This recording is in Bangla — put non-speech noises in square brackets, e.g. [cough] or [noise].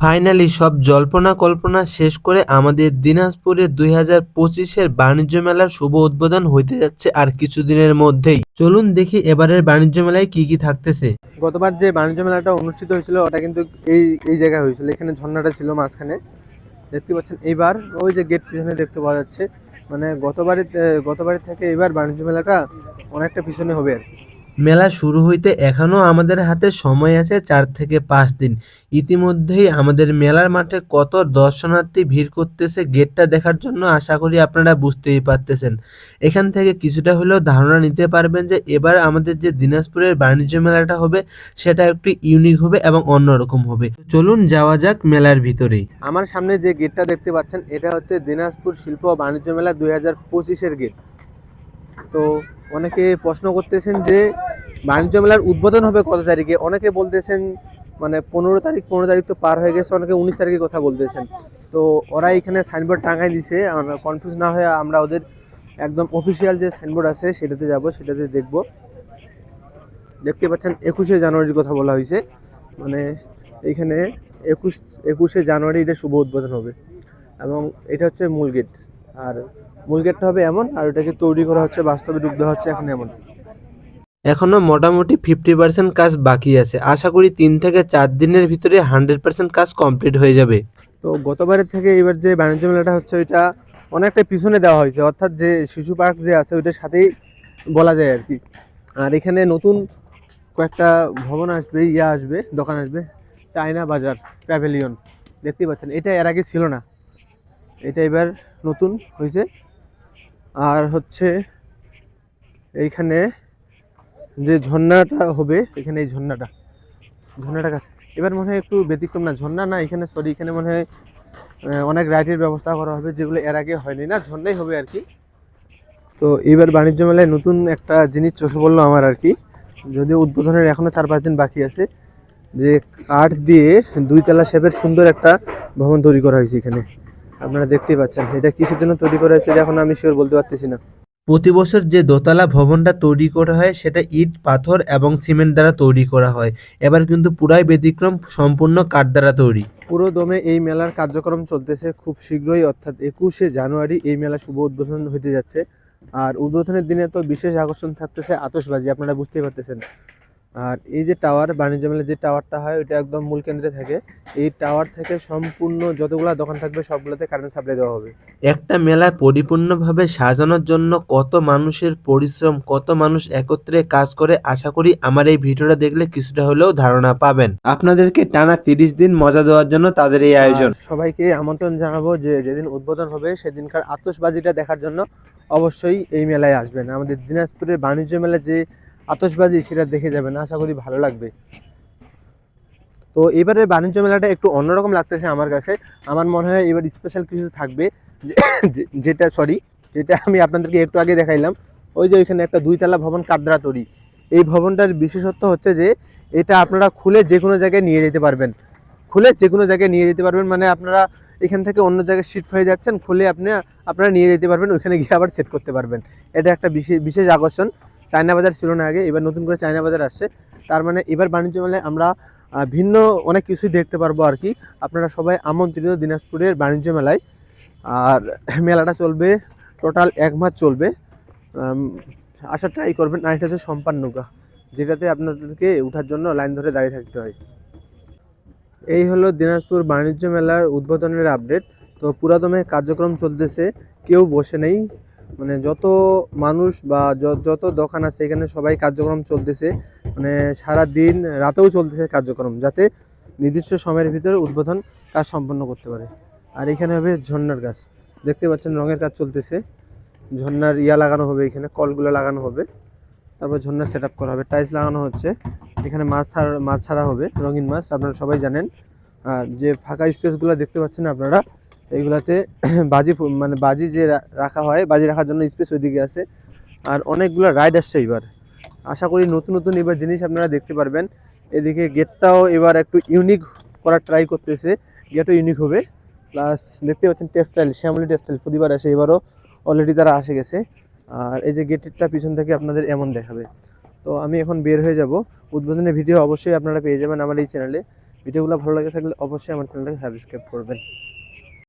ফাইনালি সব জল্পনা কল্পনা শেষ করে আমাদের দিনাজপুরে দুই হাজার পঁচিশের বাণিজ্য মেলার শুভ উদ্বোধন হইতে যাচ্ছে আর কিছুদিনের মধ্যেই। চলুন দেখি এবারের বাণিজ্য মেলায় কি কি থাকতেছে। গতবার যে বাণিজ্য মেলাটা অনুষ্ঠিত হয়েছিল, ওটা কিন্তু এই এই জায়গায় হয়েছিল। এখানে ঝর্ণাটা ছিল মাঝখানে। দেখতে পাচ্ছেন, এইবার ওই যে গেট পিছনে দেখতে পাওয়া যাচ্ছে। মানে গতবারে গতবারের থেকে এবার বাণিজ্য মেলাটা অনেকটা পিছনে হবে আর কি। মেলা শুরু হইতে এখনও আমাদের হাতে সময় আছে চার থেকে পাঁচ দিন। ইতিমধ্যেই আমাদের মেলার মাঠে কত দর্শনার্থী ভিড় করতেছে গেটটা দেখার জন্য আশা করি আপনারা বুঝতেই পারতেছেন। এখান থেকে কিছুটা হলেও ধারণা নিতে পারবেন যে এবার আমাদের যে দিনাজপুরের বাণিজ্য মেলাটা হবে, সেটা একটু ইউনিক হবে এবং অন্যরকম হবে। চলুন যাওয়া যাক মেলার ভিতরেই। আমার সামনে যে গেটটা দেখতে পাচ্ছেন, এটা হচ্ছে দিনাজপুর শিল্প বাণিজ্য মেলা দুই হাজার পঁচিশের গেট। তো অনেকে প্রশ্ন করতেছেন যে বাণিজ্য মেলার উদ্বোধন হবে কত তারিখে? অনেকে বলতেছেন মানে পনেরো তারিখ পনেরো তারিখ তো পার হয়ে গেছে, অনেকে উনিশ তারিখের কথা বলতেছেন। তো ওরা এখানে সাইনবোর্ড টাঙাই দিছে কনফিউজ না হয়ে আমরা ওদের একদম অফিসিয়াল যে সাইনবোর্ড আছে, সেটাতে যাব, সেটাতে দেখব। দেখতে পাচ্ছেন, একুশে জানুয়ারির কথা বলা হয়েছে। মানে এইখানে একুশ, একুশে জানুয়ারি এটা শুভ উদ্বোধন হবে। এবং এটা হচ্ছে মূল গেট আর মূল গেটটা হবে এমন, আর ওটাকে তৈরি করা হচ্ছে, বাস্তবে ডুব দেওয়া হচ্ছে এখন এমন। এখনও মোটামুটি ফিফটি পার্সেন্ট কাজ বাকি আছে। আশা করি তিন থেকে চার দিনের ভিতরে হান্ড্রেড পার্সেন্ট কাজ কমপ্লিট হয়ে যাবে। তো গতবারের থেকে এবার যে বাণিজ্য মেলাটা হচ্ছে, ওইটা অনেকটা পিছনে দেওয়া হয়েছে। অর্থাৎ যে শিশু পার্ক যে আছে, ওইটার সাথেই বলা যায় আর কি। আর এখানে নতুন কয়েকটা ভবন আসবে, ইয়া আসবে, দোকান আসবে। চায়না বাজার প্যাভিলিয়ন। দেখতেই পাচ্ছেন, এটা এর আগে ছিল না। এটা এবার নতুন হয়েছে। আর হচ্ছে, এইখানে যে ঝর্ণাটা হবে, এখানে এই ঝর্ণাটা ঝর্ণাটা কাছে। এবার মনে হয় একটু ব্যতিক্রম না, ঝর্ণা না, এখানে সরি এখানে মনে হয় অনেক রাইডের ব্যবস্থা করা হবে যেগুলো এর আগে হয়নি না, ঝর্ণাই হবে আর কি। তো এবার বাণিজ্য মেলায় নতুন একটা জিনিস চোখে পড়ল আমার আর কি, যদিও উদ্বোধনের এখনও চার পাঁচ দিন বাকি আছে, যে কাঠ দিয়ে দুই দুইতলা শেপের সুন্দর একটা ভবন তৈরি করা হয়েছে এখানে। আপনারা দেখতেই পাচ্ছেন, এটা কিসের জন্য তৈরি করা হয়েছে এখন আমি শিওর বলতে পারতেছি না। প্রতি বছর যে দোতলা ভবনটা তৈরি করা হয়, সেটা ইট, পাথর এবং সিমেন্ট দ্বারা তৈরি করা হয়। এবার কিন্তু পুরাই ব্যতিক্রম, সম্পূর্ণ কাঠ দ্বারা তৈরি। পুরো দমে এই মেলার কার্যক্রম চলতেছে খুব শীঘ্রই, অর্থাৎ একুশে জানুয়ারি এই মেলা শুভ উদ্বোধন হতে যাচ্ছে। আর উদ্বোধনের দিনে তো বিশেষ আকর্ষণ থাকতেছে আতশবাজি, আপনারা বুঝতেই পারতেছেন। আর এই যে টাওয়ার বাণিজ্য মেলার যে টাওয়ারটা হয় ওইটা একদম মূল কেন্দ্রে থাকে। এই টাওয়ার থেকে সম্পূর্ণ যতগুলা দোকান থাকবে সবগুলোতে কারেন্ট সাপ্লাই দেওয়া হবে। একটা মেলা পরিপূর্ণভাবে সাজানোর জন্য কত মানুষের পরিশ্রম কত মানুষ একত্রে কাজ করে আশা করি আমার এই ভিডিওটা দেখলে কিছুটা হলেও ধারণা পাবেন। আপনাদেরকে টানা তিরিশ দিন মজা দেওয়ার জন্য তাদের এই আয়োজন। সবাইকে আমন্ত্রণ জানাব যে যেদিন উদ্বোধন হবে সেদিনকার আতশবাজিটা দেখার জন্য অবশ্যই এই মেলায় আসবেন। আমাদের দিনাজপুরের বাণিজ্য মেলায় যে আতশবাজি, সেটা দেখে যাবেন। আশা করি ভালো লাগবে। তো এবারে বাণিজ্য মেলাটা একটু অন্যরকম লাগতেছে আমার কাছে। আমার মনে হয় এবার স্পেশাল কিছু থাকবে। যেটা সরি যেটা আমি আপনাদেরকে একটু আগে দেখাইলাম। ওই যে ওইখানে একটা দুইতলা ভবন কাঠদ্রা তৈরি। এই ভবনটার বিশেষত্ব হচ্ছে যে, এটা আপনারা খুলে যে কোনো জায়গায় নিয়ে যেতে পারবেন। খুলে যে কোনো জায়গায় নিয়ে যেতে পারবেন। মানে আপনারা এখান থেকে অন্য জায়গায় শিফট হয়ে যাচ্ছেন, খুলে আপনি, আপনারা নিয়ে যেতে পারবেন। ওইখানে গিয়ে আবার সেট করতে পারবেন। এটা একটা বিশেষ বিশেষ আকর্ষণ। চায়না বাজার ছিল না আগে, এবার নতুন করে চায়না বাজার আসছে। তার মানে এবার বাণিজ্য মেলায় আমরা ভিন্ন অনেক কিছুই দেখতে পারব আর কি। আপনারা সবাই আমন্ত্রিত দিনাজপুরের বাণিজ্য মেলায়। আর মেলাটা চলবে টোটাল এক মাস চলবে। আশা ট্রাই করবেন। আর এটা হচ্ছে সম্পান নৌকা, যেটাতে আপনাদেরকে ওঠার জন্য লাইন ধরে দাঁড়িয়ে থাকতে হয়। এই হলো দিনাজপুর বাণিজ্য মেলার উদ্বোধনের আপডেট তো পুরাদমে কার্যক্রম চলতেছে, কেউ বসে নেই। মানে যত মানুষ বা যত দোকান আছে, এখানে সবাই কার্যক্রম চলতেছে। মানে সারা দিন রাতেও চলতেছে কার্যক্রম, যাতে নির্দিষ্ট সময়ের ভিতরে উদ্বোধন কাজ সম্পন্ন করতে পারে। আর এখানে হবে ঝর্ণার গাছ। দেখতে পাচ্ছেন রঙের কাজ চলতেছে। ঝর্ণার ইয়া লাগানো হবে এখানে, কলগুলো লাগানো হবে। তারপর ঝর্ণার সেট করা হবে টাইলস লাগানো হচ্ছে। এখানে মাছ ছাড়া মাছ ছাড়া হবে, রঙিন মাছ, আপনারা সবাই জানেন। আর যে ফাঁকা স্পেসগুলো দেখতে পাচ্ছেন আপনারা এইগুলাতে [clears throat] বাজি মানে বাজি যে রাখা হয়, বাজি রাখার জন্য স্পেস ওইদিকে আছে। আর অনেকগুলো রাইড আসছে এবার আশা করি নতুন নতুন এবার জিনিস আপনারা দেখতে পারবেন। এদিকে গেটটাও এবার একটু ইউনিক করার ট্রাই করতেছে। গেটও ইউনিক হবে। প্লাস দেখতে পাচ্ছেন টেক্সটাইল শ্যামলি টেক্সটাইল প্রতিবার আসে, এবারও অলরেডি তারা আসে গেছে। আর এই যে গেটেরটা পিছন থেকে আপনাদের এমন দেখাবে। তো আমি এখন বের হয়ে যাব। উদ্বোধনের ভিডিও অবশ্যই আপনারা পেয়ে যাবেন আমার এই চ্যানেলে ভিডিওগুলো ভালো লাগে থাকলে অবশ্যই আমার চ্যানেলটাকে সাবস্ক্রাইব করবেন।